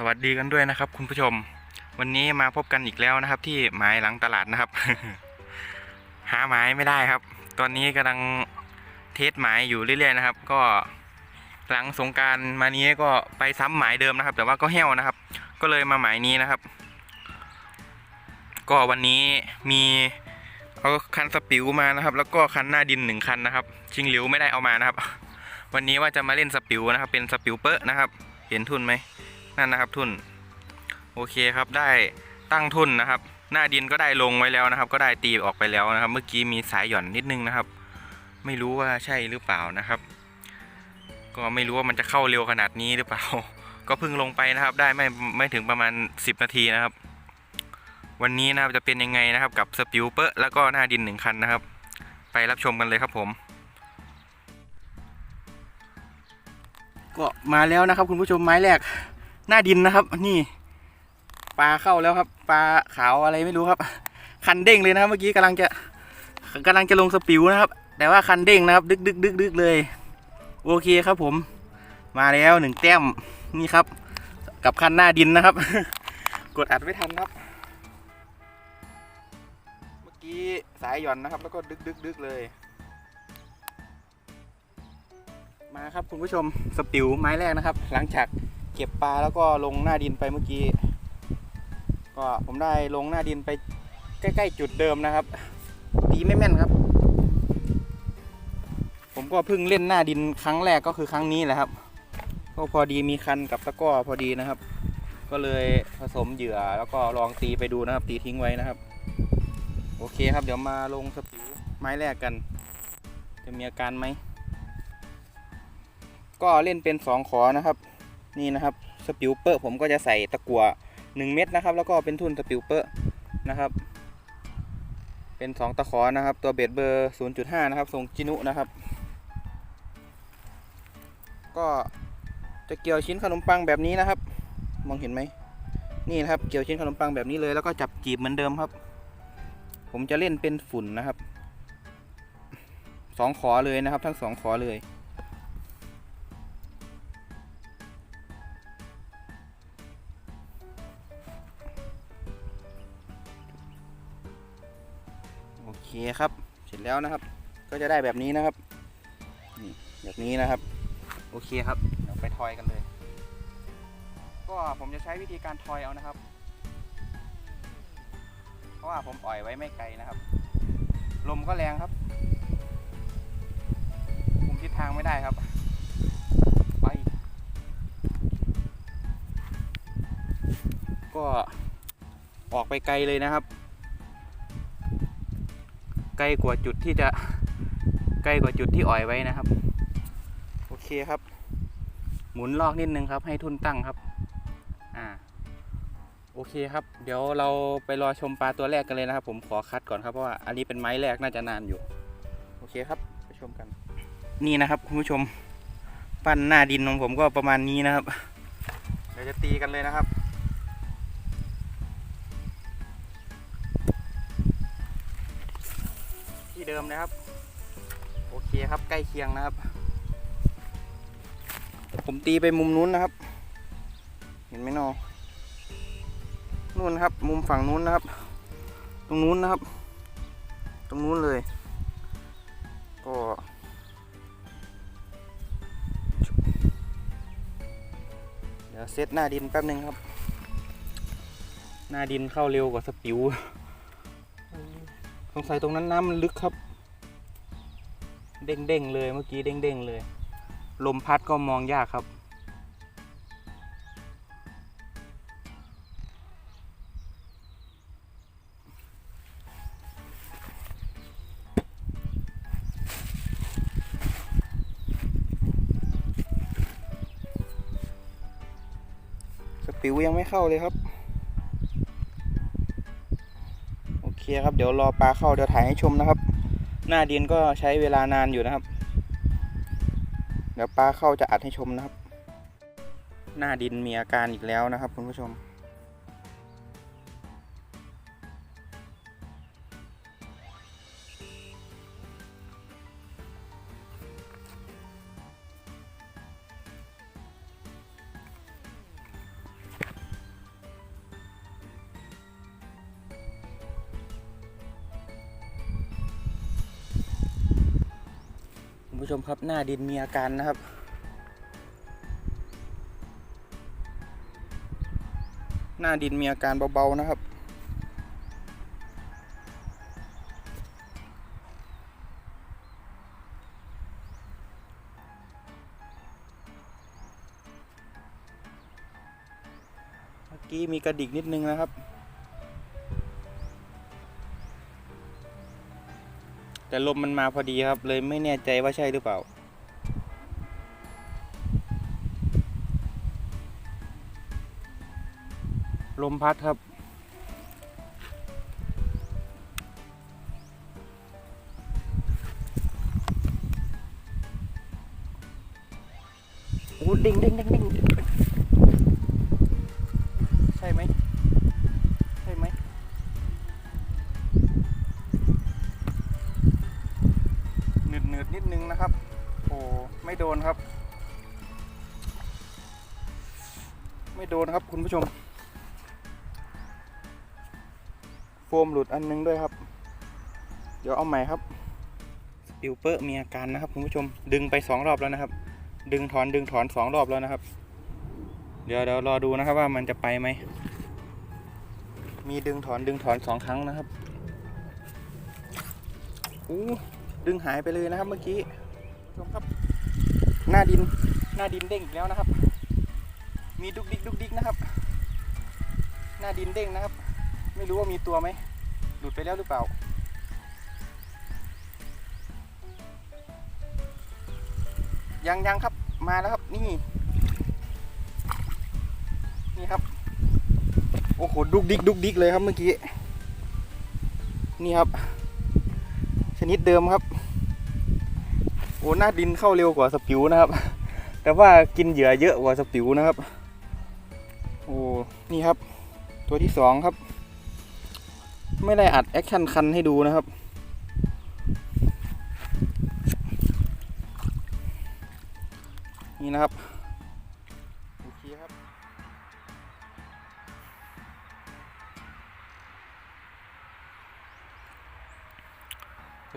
สวัสดีกันด้วยนะครับ คุณผู้ชม วันนี้มาพบกันอีกแล้วนะครับ ที่หมายหลังตลาดนะครับ หาหมายไม่ได้ครับ ตอนนี้กำลังเทสหมายอยู่เรื่อยๆนะครับ ก็หลังสงการมานี้ก็ไปซ้ำหมายเดิมนะครับ แต่ว่าก็แห้วนะครับ ก็เลยมาหมายนี้นะครับ ก็วันนี้มีเอาคันสปิวมานะครับ แล้วก็คันหน้าดินหนึ่งคันนะครับ ชิงหลิวไม่ได้เอามานะครับ วันนี้ว่าจะมาเล่นสปิวนะครับ เป็นสปิวเปอร์นะครับ เห็นทุนไหม นั่นนะครับทุนโอเคครับได้ตั้งทุนนะครับ หน้าดินก็ได้ลงไว้แล้วนะครับ ก็ได้ตีออกไปแล้วนะครับ เมื่อกี้มีสายหย่อนนิดนึงนะครับ ไม่รู้ว่าใช่หรือเปล่านะครับ ก็ไม่รู้ว่ามันจะเข้าเร็วขนาดนี้หรือเปล่า ก็เพิ่งลงไปนะครับ ได้ไม่ไม่ถึงประมาณ 10 นาทีนะครับ วันนี้นะครับจะเป็นยังไงนะครับ กับสปิวเปอร์แล้วก็หน้าดินหนึ่งคันนะครับ ไปรับชมกันเลยครับผมก็มาแล้วนะครับคุณผู้ชมไม้แรก หน้าดินนะครับ นี่ปลาเข้าแล้วครับ ปลาขาวอะไรไม่รู้ครับ คันเด้งเลยนะครับเมื่อกี้กำลังจะกำลังจะลงสปิวนะครับ แต่ว่าคันเด้งนะครับ ดึกดึกดึกดึกเลย โอเคครับผม มาแล้วหนึ่งแต้มนี่ครับ กับคันหน้าดินนะครับ กดอัดไม่ทันครับ เมื่อกี้สายหย่อนนะครับ แล้วก็ดึกดึกดึกเลย มาครับคุณผู้ชมสปิวไม้แรกนะครับ หลังจาก เก็บปลาแล้วก็ลงหน้าดินไปเมื่อกี้ ก็ผมได้ลงหน้าดินไปใกล้ๆจุดเดิมนะครับตีไม่แม่นครับ ผมก็เพิ่งเล่นหน้าดินครั้งแรกก็คือครั้งนี้แหละครับ ก็พอดีมีคันกับตะก้อพอดีนะครับ ก็เลยผสมเหยื่อแล้วก็ลองตีไปดูนะครับ ตีทิ้งไว้นะครับ โอเคครับเดี๋ยวมาลงสปิวไม้แรกกัน จะมีอาการไหมก็เล่นเป็นสองขอนะครับ นี่นะครับสปิวเปอร์ผมก็จะใส่ตะกั่ว1 เม็ดนะครับ แล้วก็เป็นทุ่นสปิวเปอร์นะครับ เป็น 2 ตะขอนะครับ ตัวเบสเบอร์ 0.5 นะครับทรงจินุนะครับ ก็จะเกี่ยวชิ้นขนมปังแบบนี้นะครับ มองเห็นไหมนี่นะครับเกี่ยวชิ้นขนมปังแบบนี้เลยแล้วก็จับจีบเหมือนเดิมครับ ผมจะเล่นเป็นฝุ่นนะครับสองขอเลยนะครับ ทั้งสองขอเลย คครับ เสร็จแล้วนะครับ ก็จะได้แบบนี้นะครับนี่แบบนี้นะครับ โอเคครับเดี๋ยวไปทอยกันเลย ก็ผมจะใช้วิธีการทอยเอานะครับ เพราะว่าผมปล่อยไว้ไม่ไกลนะครับ ลมก็แรงครับคุมทิศทางไม่ได้ครับไปก็ออกไปไกลเลยนะครับ ใกล้กว่าจุดที่จะใกล้กว่าจุดที่อ่อยไว้นะครับ โอเคครับ หมุนลอกนิดนึงครับ ให้ทุนตั้งครับ อ่า โอเคครับ เดี๋ยวเราไปรอชมปลาตัวแรกกันเลยนะครับ ผมขอคัดก่อนครับเพราะว่าอันนี้เป็นไม้แรกน่าจะนานอยู่ โอเคครับไปชมกัน นี่นะครับคุณผู้ชม ปั้นหน้าดินของผมก็ประมาณนี้นะครับ เดี๋ยวจะตีกันเลยนะครับ เดิมนะครับ โอเคครับใกล้เคียงนะครับ ผมตีไปมุมนู้นนะครับ เห็นไหมนอนู่นนะครับ มุมฝั่งนู้นนะครับ ตรงนู้นนะครับ ตรงนู้นเลย ก็เดี๋ยวเซตหน้าดินแป๊บนึงครับ หน้าดินเข้าเร็วกว่าสปิว สงสัยตรงนั้นน้ำมันลึกครับ เด้งเด้งๆเลยเมื่อกี้เด้งเด้งๆเลย ลมพัดก็มองยากครับ สปิวยังไม่เข้าเลยครับ เคครับเดี๋ยวรอปลาเข้าเดี๋ยวถ่ายให้ชมนะครับ หน้าดินก็ใช้เวลานานอยู่นะครับ เดี๋ยวปลาเข้าจะอัดให้ชมนะครับ หน้าดินมีอาการอีกแล้วนะครับคุณผู้ชม ผู้ชมครับหน้าดินมีอาการนะครับหน้าดินมีอาการเบา ๆ นะครับ เมื่อกี้มีกระดิกนิดนึงนะครับ แต่ลมมันมาพอดีครับ เลยไม่แน่ใจว่าใช่หรือเปล่า ลมพัดครับ นิดนึงนะครับโอ้ไม่โดนครับ ไม่โดนครับคุณผู้ชม โฟมหลุดอันนึงด้วยครับ เดี๋ยวเอาใหม่ครับสปิลเปอร์มีอาการนะครับคุณผู้ชมดึงไปสองรอบแล้วนะครับ ดึงถอนดึงถอนสองรอบแล้วนะครับ เดี๋ยวเดี๋ยวรอดูนะครับว่ามันจะไปไหมมีดึงถอนดึงถอนสองครั้งนะครับอู้ ดึงหายไปเลยนะครับเมื่อกี้ชมครับ หน้าดินหน้าดินเด้งอีกแล้วนะครับ มีดุกดิกดุกดิกนะครับ หน้าดินเด้งนะครับ ไม่รู้ว่ามีตัวไหมหลุดไปแล้วหรือเปล่ายังยังครับมาแล้วครับนี่ นี่ครับ โอ้โหดุกดิกดุกดิกเลยครับเมื่อกี้ นี่ครับ ชนิดเดิมครับ อ้หน้าดินเข้าเร็วกว่าสปิวนะครับ แต่ว่ากินเหยื่อเยอะกว่าสปิวนะครับ โอ้นี่ครับ ตัวที่สองครับ ไม่ได้อัดแอคชั่นคันให้ดูนะครับนี่นะครับ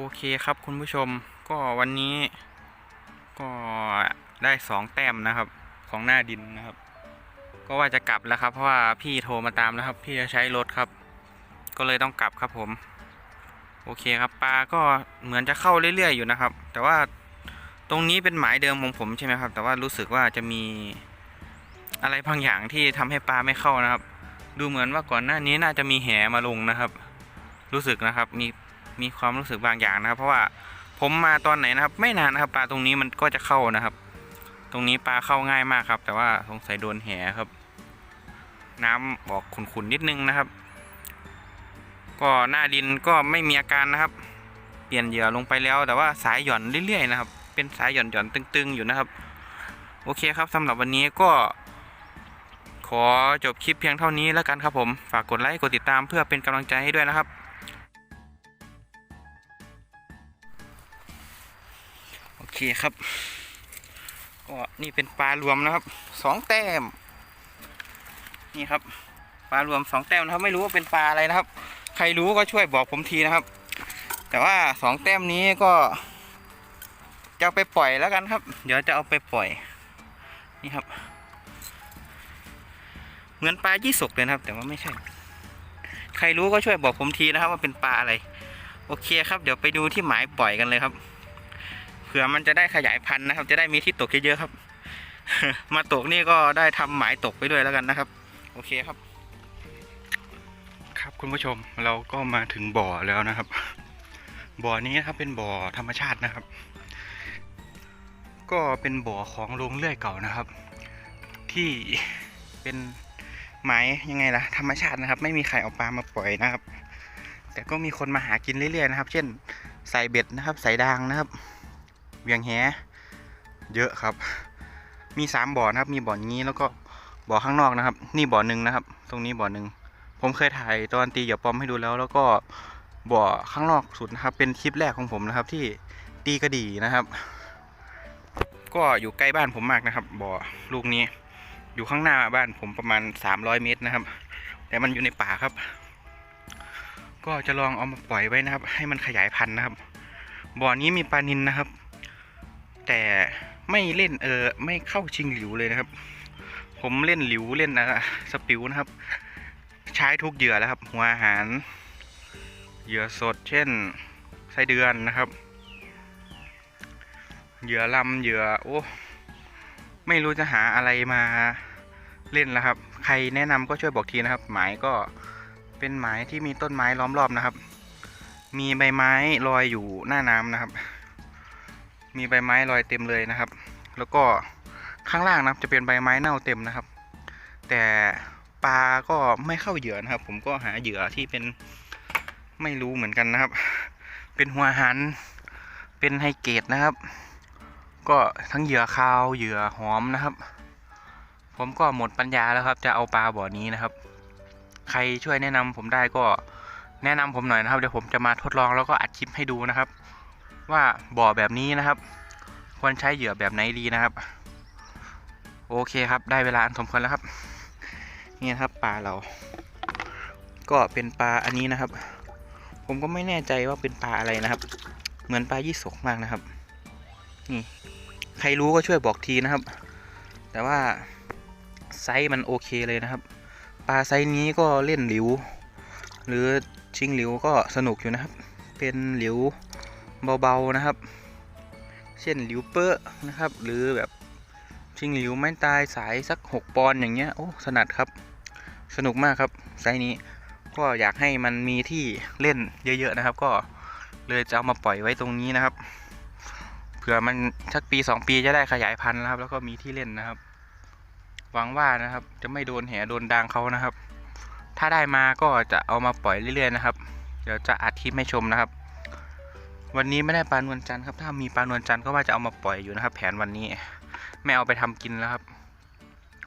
โอเคครับคุณผู้ชมก็วันนี้ก็ได้สองแต้มนะครับของหน้าดินนะครับ ก็ว่าจะกลับแล้วครับ เพราะว่าพี่โทรมาตามนะครับ พี่จะใช้รถครับ ก็เลยต้องกลับครับผม โอเคครับปลาก็เหมือนจะเข้าเรื่อยๆอยู่นะครับ แต่ว่าตรงนี้เป็นหมายเดิมของผมใช่ไหมครับ แต่ว่ารู้สึกว่าจะมีอะไรบางอย่างที่ทำให้ปลาไม่เข้านะครับ ดูเหมือนว่าก่อนหน้านี้น่าจะมีแหมาลงนะครับ รู้สึกนะครับมี มีความรู้สึกบางอย่างนะครับ เพราะว่าผมมาตอนไหนนะครับ ไม่นานนะครับ ปลาตรงนี้มันก็จะเข้านะครับ ตรงนี้ปลาเข้าง่ายมากครับ แต่ว่าสงสัยโดนแหครับ น้ำบอกขุ่นๆนิดนึงนะครับ ก็หน้าดินก็ไม่มีอาการนะครับ เปลี่ยนเหยื่อลงไปแล้ว แต่ว่าสายหย่อนเรื่อยๆนะครับ เป็นสายหย่อนๆตึง ๆ อยู่นะครับ โอเคครับสำหรับวันนี้ก็ขอจบคลิปเพียงเท่านี้แล้วกันครับผม ฝากกดไลค์ กดติดตามเพื่อเป็นกำลังใจให้ด้วยนะครับ เคครับ ก็นี่เป็นปลารวมนะครับสองแต้ม นี่ครับ ปลารวมสองแต้มนะครับ ไม่รู้ว่าเป็นปลาอะไรนะครับ ใครรู้ก็ช่วยบอกผมทีนะครับ แต่ว่าสองแต้มนี้ก็จะเอาไปปล่อยแล้วกันครับ เดี๋ยวจะเอาไปปล่อย นี่ครับ เหมือนปลายี่สกเลยนะครับ แต่ว่าไม่ใช่ ใครรู้ก็ช่วยบอกผมทีนะครับ ว่าเป็นปลาอะไร โอเคครับ เดี๋ยวไปดูที่หมายปล่อยกันเลยครับ เผื่อมันจะได้ขยายพันธุ์นะครับ จะได้มีที่ตกเยอะๆครับ มาตกนี่ก็ได้ทำหมายตกไปด้วยแล้วกันนะครับ โอเคครับ ครับคุณผู้ชมเราก็มาถึงบ่อแล้วนะครับ บ่อนี้ครับเป็นบ่อธรรมชาตินะครับ ก็เป็นบ่อของโรงเลื่อยเก่านะครับ ที่เป็นหมายยังไงล่ะธรรมชาตินะครับ ไม่มีใครเอาปลามาปล่อยนะครับ แต่ก็มีคนมาหากินเรื่อยๆนะครับ เช่นใส่เบ็ดนะครับ ใส่ดางนะครับ เวียงแหเยอะครับ มีสามบ่อนะครับ มีบ่อนี้แล้วก็บ่อข้างนอกนะครับ นี่บ่อหนึ่งนะครับ ตรงนี้บ่อหนึ่งผมเคยถ่ายตอนตีเหยื่อปอมให้ดูแล้ว แล้วก็บ่อข้างนอกสุดนะครับ เป็นคลิปแรกของผมนะครับ ที่ตีกระดี่นะครับ ก็อยู่ใกล้บ้านผมมากนะครับ บ่อลูกนี้ อยู่ข้างหน้าบ้านผมประมาณ 300 เมตรนะครับ แต่มันอยู่ในป่าครับ ก็จะลองเอามาปล่อยไว้นะครับ ให้มันขยายพันธุ์นะครับ บ่อนี้มีปลานินนะครับ แต่ไม่เล่นเออไม่เข้าชิงหลิวเลยนะครับ ผมเล่นหลิวเล่นอะสปิวนะครับ ใช้ทุกเหยื่อแล้วครับ หัวอาหาร เหยื่อสด เช่นไส้เดือนนะครับ เหยื่อลำเหยื่อโอ้ไม่รู้จะหาอะไรมาเล่นแล้วครับ ใครแนะนำก็ช่วยบอกทีนะครับ หมายก็เป็นหมายที่มีต้นไม้ล้อมรอบนะครับ มีใบไม้ลอยอยู่หน้าน้ำนะครับ มีใบไม้ลอยเต็มเลยนะครับ แล้วก็ข้างล่างนะครับจะเป็นใบไม้เน่าเต็มนะครับ แต่ปลาก็ไม่เข้าเหยื่อนะครับ ผมก็หาเหยื่อที่เป็นไม่รู้เหมือนกันนะครับ เป็นหัวหารเป็นไฮเกรดนะครับ ก็ทั้งเหยื่อคาวเหยื่อหอมนะครับ ผมก็หมดปัญญาแล้วครับ จะเอาปลาบ่อนี้นะครับ ใครช่วยแนะนำผมได้ก็แนะนำผมหน่อยนะครับ เดี๋ยวผมจะมาทดลองแล้วก็อัดคลิปให้ดูนะครับ ว่าบ่อแบบนี้นะครับ ควรใช้เหยื่อแบบไหนดีนะครับ โอเคครับ ได้เวลาอันสมควรแล้วครับ นี่นครับปลาเรา ก็เป็นปลาอันนี้นะครับ ผมก็ไม่แน่ใจว่าเป็นปลาอะไรนะครับ เหมือนปลายี่สกมากนะครับ นี่ ใครรู้ก็ช่วยบอกทีนะครับ แต่ว่าไซส์มันโอเคเลยนะครับ ปลาไซส์นี้ก็เล่นหลิว หรือชิงหลิวก็สนุกอยู่นะครับ เป็นหลิว เบาๆนะครับ เช่นหลิวเปอร์นะครับ หรือแบบชิงหลิวไม่ตายสายสัก 6 ปอนอย่างเงี้ยโอ้สนัดครับ สนุกมากครับไซนี้ก็อยากให้มันมีที่เล่นเยอะๆนะครับ ก็เลยจะเอามาปล่อยไว้ตรงนี้นะครับเผื่อมันสักปี 2 ปีจะได้ขยายพันธุ์นะครับ แล้วก็มีที่เล่นนะครับ หวังว่านะครับ จะไม่โดนแหโดนดางเขานะครับ ถ้าได้มาก็จะเอามาปล่อยเรื่อยๆนะครับ เดี๋ยวจะอัดคลิปให้ชมนะครับ วันนี้ไม่ได้ปลานวลจันทร์ครับ ถ้ามีปลานวลจันทร์ก็ว่าจะเอามาปล่อยอยู่นะครับ แผนวันนี้ไม่เอาไปทำกินแล้วครับ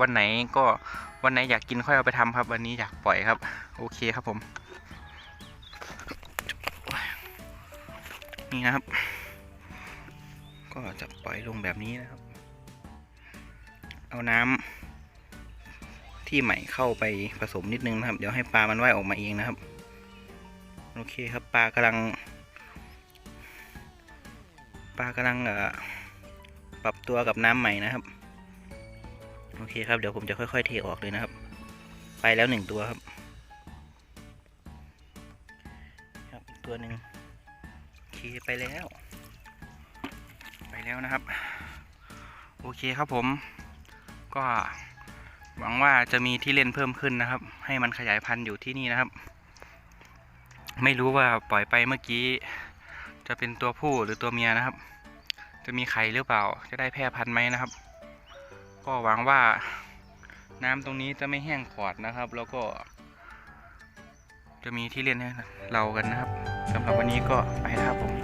วันไหนก็วันไหนอยากกินค่อยเอาไปทำครับ วันนี้อยากปล่อยครับ โอเคครับผม นี่นะครับ ก็จะปล่อยลงแบบนี้นะครับ เอาน้ำที่ใหม่เข้าไปผสมนิดนึงนะครับ เดี๋ยวให้ปลามันว่ายออกมาเองนะครับ โอเคครับปลากำลัง ปลากำลังปรับตัวกับน้ำใหม่นะครับ โอเคครับเดี๋ยวผมจะค่อยๆเทออกเลยนะครับ ไปแล้วหนึ่งตัวครับ ครับอีกตัวหนึ่งเคไปแล้ว ไปแล้วนะครับ โอเคครับผม ก็หวังว่าจะมีที่เล่นเพิ่มขึ้นนะครับ ให้มันขยายพันธุ์อยู่ที่นี่นะครับ ไม่รู้ว่าปล่อยไปเมื่อกี้ จะเป็นตัวผู้หรือตัวเมียนะครับ จะมีไข่หรือเปล่า จะได้แพร่พันธุ์ไหมนะครับ ก็หวังว่าน้ำตรงนี้จะไม่แห้งขอดนะครับ แล้วก็ จะมีที่เล่นให้เรากันนะครับสำหรับวันนี้ก็ไปครับผม